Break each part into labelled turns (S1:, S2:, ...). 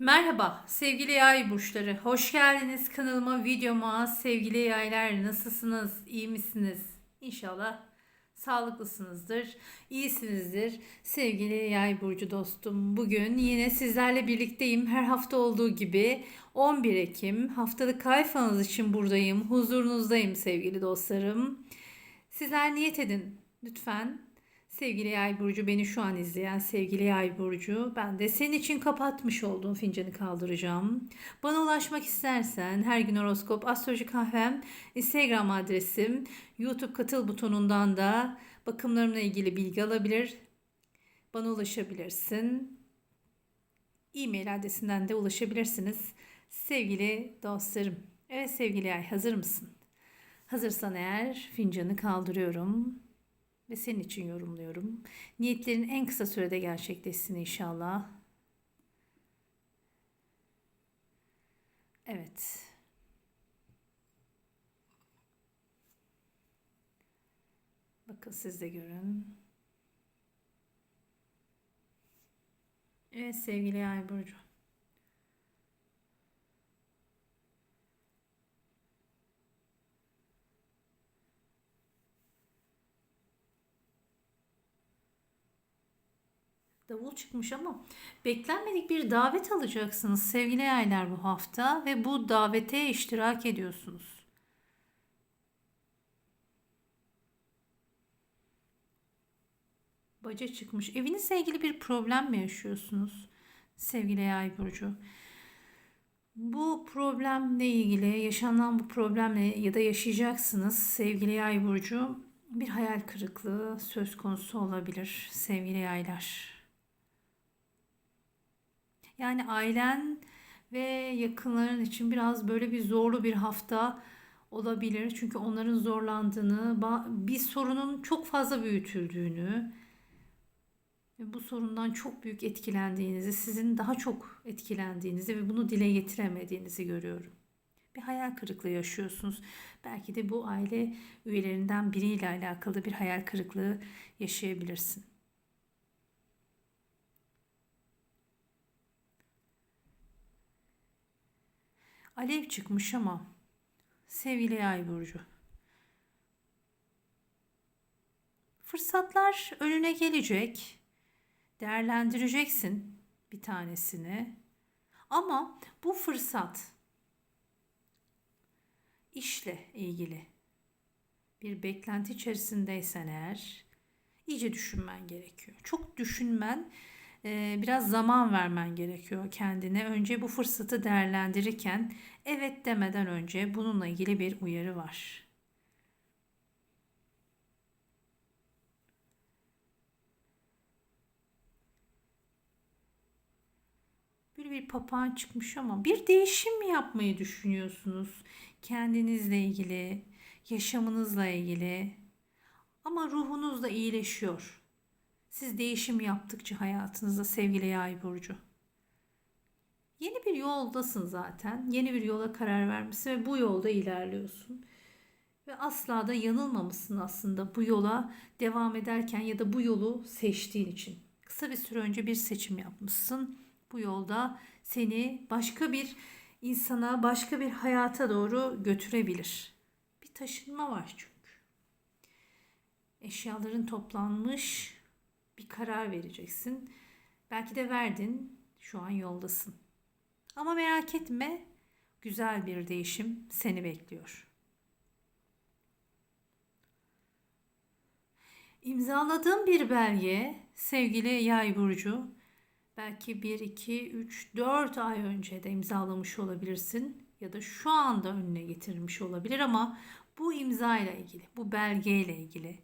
S1: Merhaba sevgili yay burçları. Hoş geldiniz kanalıma, videoma. Sevgili yaylar nasılsınız? İyi misiniz? İnşallah sağlıklısınızdır, iyisinizdir. Sevgili yay burcu dostum. Bugün yine sizlerle birlikteyim. Her hafta olduğu gibi 11 Ekim haftalık kayfanız için buradayım. Huzurunuzdayım sevgili dostlarım. Sizler niyet edin lütfen. Sevgili Yay burcu beni şu an izleyen sevgili Yay burcu ben de senin için kapatmış olduğum fincanı kaldıracağım. Bana ulaşmak istersen her gün horoskop astroloji kahvem Instagram adresim YouTube katıl butonundan da bakımlarımla ilgili bilgi alabilir. Bana ulaşabilirsin. E-mail adresinden de ulaşabilirsiniz. Sevgili dostlarım. Evet sevgili Yay hazır mısın? Hazırsan eğer fincanı kaldırıyorum ve senin için yorumluyorum. Niyetlerin en kısa sürede gerçekleşsin inşallah. Evet. Bakın siz de görün. Evet sevgili Ay Burcu. Davul çıkmış ama beklenmedik bir davet alacaksınız sevgili yaylar bu hafta ve bu davete iştirak ediyorsunuz. Baca çıkmış. Evinizle ilgili bir problem mi yaşıyorsunuz sevgili yay burcu? Bu problemle ilgili, yaşanan bu problemle ya da yaşayacaksınız sevgili yay burcu bir hayal kırıklığı söz konusu olabilir sevgili yaylar. Yani ailen ve yakınların için biraz böyle bir zorlu bir hafta olabilir. Çünkü onların zorlandığını, bir sorunun çok fazla büyütüldüğünü, ve bu sorundan çok büyük etkilendiğinizi, sizin daha çok etkilendiğinizi ve bunu dile getiremediğinizi görüyorum. Bir hayal kırıklığı yaşıyorsunuz. Belki de bu aile üyelerinden biriyle alakalı bir hayal kırıklığı yaşayabilirsin. Alev çıkmış ama sevgili Ay burcu. Fırsatlar önüne gelecek. Değerlendireceksin bir tanesini. Ama bu fırsat işle ilgili bir beklenti içerisindeysen eğer iyice düşünmen gerekiyor. Çok düşünmen biraz zaman vermen gerekiyor kendine. Önce bu fırsatı değerlendirirken evet demeden önce bununla ilgili bir uyarı var. Böyle bir papağan çıkmış ama bir değişim mi yapmayı düşünüyorsunuz? Kendinizle ilgili, yaşamınızla ilgili. Ama ruhunuz da iyileşiyor. Siz değişim yaptıkça hayatınızda sevgili yay burcu. Yeni bir yoldasın zaten. Yeni bir yola karar vermişsin ve bu yolda ilerliyorsun. Ve asla da yanılmamışsın aslında bu yola devam ederken ya da bu yolu seçtiğin için. Kısa bir süre önce bir seçim yapmışsın. Bu yolda seni başka bir insana, başka bir hayata doğru götürebilir. Bir taşınma var çünkü. Eşyaların toplanmış, bir karar vereceksin. Belki de verdin, şu an yoldasın. Ama merak etme, güzel bir değişim seni bekliyor. İmzaladığın bir belge sevgili Yay burcu belki 1 2 3 4 ay önce de imzalamış olabilirsin ya da şu anda önüne getirmiş olabilir ama bu imza ile ilgili, bu belge ile ilgili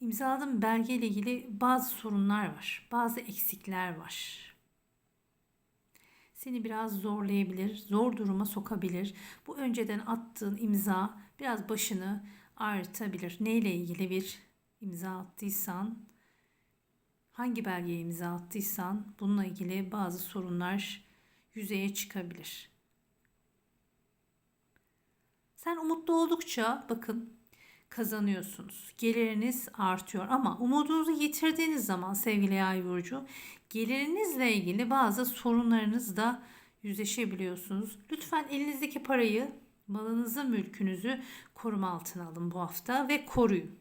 S1: imzaladığım belge ile ilgili bazı sorunlar var. Bazı eksikler var. Seni biraz zorlayabilir, zor duruma sokabilir. Bu önceden attığın imza biraz başını ağrıtabilir. Neyle ilgili bir imza attıysan, hangi belgeye imza attıysan bununla ilgili bazı sorunlar yüzeye çıkabilir. Sen umutlu oldukça bakın kazanıyorsunuz. Geliriniz artıyor ama umudunuzu yitirdiğiniz zaman sevgili Yay burcu gelirinizle ilgili bazı sorunlarınız da yüzleşebiliyorsunuz. Lütfen elinizdeki parayı, malınızı, mülkünüzü koruma altına alın bu hafta ve koruyun.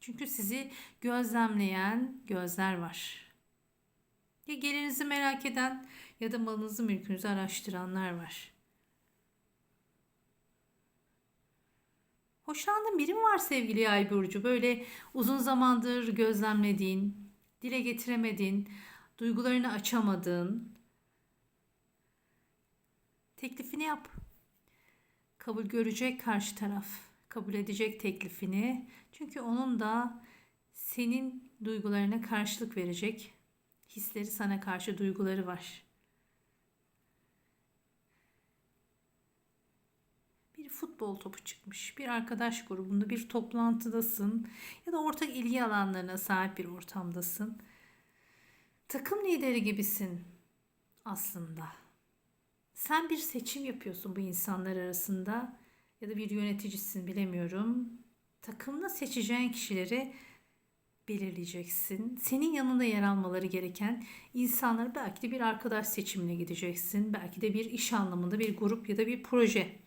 S1: Çünkü sizi gözlemleyen gözler var. Ya gelirinizi merak eden ya da malınızı, mülkünüzü araştıranlar var. Hoşlandığın biri mi var sevgili Yay burcu? Böyle uzun zamandır gözlemlediğin, dile getiremediğin, duygularını açamadığın teklifini yap. Kabul görecek karşı taraf. Kabul edecek teklifini. Çünkü onun da senin duygularına karşılık verecek hisleri sana karşı duyguları var. Bir futbol topu çıkmış. Bir arkadaş grubunda bir toplantıdasın ya da ortak ilgi alanlarına sahip bir ortamdasın. Takım lideri gibisin aslında. Sen bir seçim yapıyorsun bu insanlar arasında ya da bir yöneticisin bilemiyorum. Takımda seçeceğin kişileri belirleyeceksin. Senin yanında yer almaları gereken insanları belki de bir arkadaş seçimine gideceksin. Belki de bir iş anlamında bir grup ya da bir proje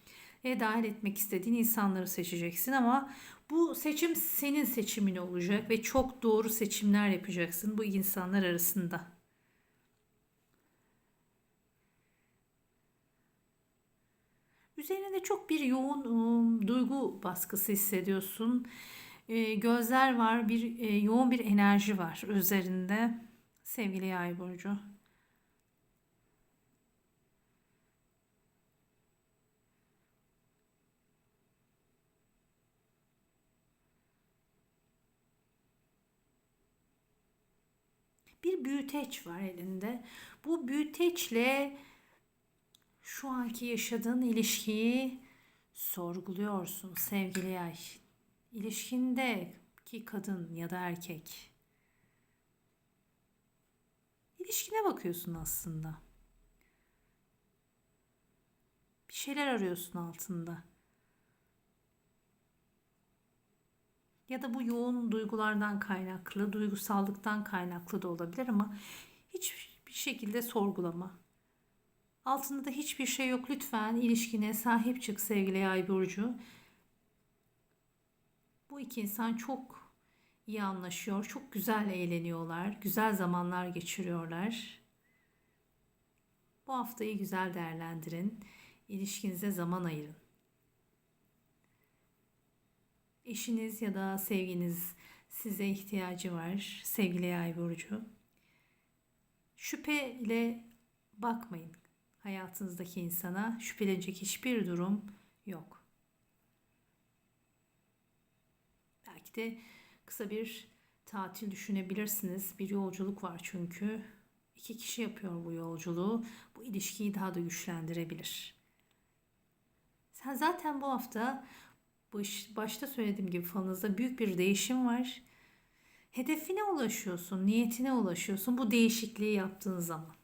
S1: dahil etmek istediğin insanları seçeceksin ama bu seçim senin seçimin olacak ve çok doğru seçimler yapacaksın bu insanlar arasında. Üzerinde çok bir yoğun ıı, duygu baskısı hissediyorsun. E, gözler var, bir e, yoğun bir enerji var üzerinde. Sevgili Yay burcu. Bir büyüteç var elinde. Bu büyüteçle şu anki yaşadığın ilişkiyi sorguluyorsun sevgili yay. İlişkindeki kadın ya da erkek. İlişkine bakıyorsun aslında. Bir şeyler arıyorsun altında. Ya da bu yoğun duygulardan kaynaklı, duygusallıktan kaynaklı da olabilir ama hiçbir şekilde sorgulama. Altında da hiçbir şey yok. Lütfen ilişkine sahip çık sevgili Yay burcu. Bu iki insan çok iyi anlaşıyor. Çok güzel eğleniyorlar. Güzel zamanlar geçiriyorlar. Bu haftayı güzel değerlendirin. İlişkinize zaman ayırın. Eşiniz ya da sevginiz size ihtiyacı var sevgili yay burcu. Şüpheyle bakmayın hayatınızdaki insana. Şüphelenecek hiçbir durum yok. Belki de kısa bir tatil düşünebilirsiniz. Bir yolculuk var çünkü. İki kişi yapıyor bu yolculuğu. Bu ilişkiyi daha da güçlendirebilir. Sen zaten bu hafta baş, başta söylediğim gibi falınızda büyük bir değişim var. Hedefine ulaşıyorsun, niyetine ulaşıyorsun bu değişikliği yaptığın zaman.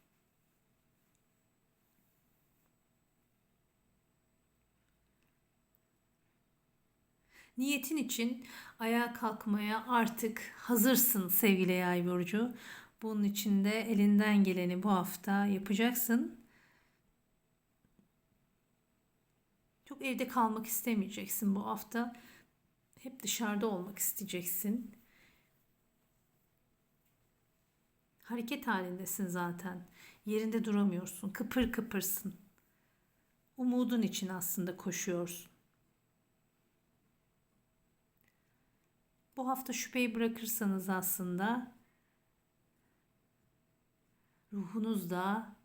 S1: Niyetin için ayağa kalkmaya artık hazırsın sevgili yay burcu. Bunun için de elinden geleni bu hafta yapacaksın. Evde kalmak istemeyeceksin bu hafta. Hep dışarıda olmak isteyeceksin. Hareket halindesin zaten. Yerinde duramıyorsun. Kıpır kıpırsın. Umudun için aslında koşuyorsun. Bu hafta şüpheyi bırakırsanız aslında ruhunuz da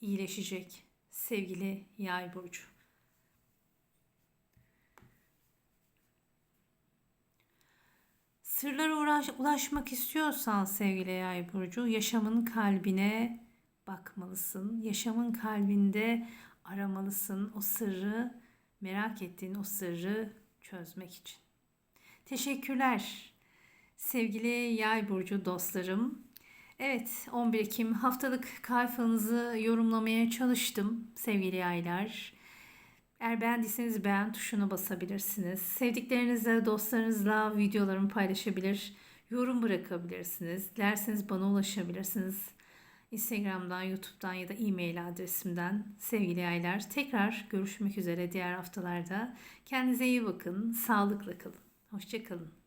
S1: iyileşecek sevgili yay burcu. Sırlara uğraş, ulaşmak istiyorsan sevgili yay burcu yaşamın kalbine bakmalısın. Yaşamın kalbinde aramalısın o sırrı merak ettiğin o sırrı çözmek için. Teşekkürler sevgili yay burcu dostlarım. Evet 11 Ekim haftalık kayfanızı yorumlamaya çalıştım sevgili yaylar. Eğer beğendiyseniz beğen tuşuna basabilirsiniz. Sevdiklerinizle, dostlarınızla videolarımı paylaşabilir, yorum bırakabilirsiniz. Dilerseniz bana ulaşabilirsiniz. Instagram'dan, YouTube'dan ya da e-mail adresimden sevgili yaylar. Tekrar görüşmek üzere diğer haftalarda. Kendinize iyi bakın, sağlıkla kalın. Hoşçakalın.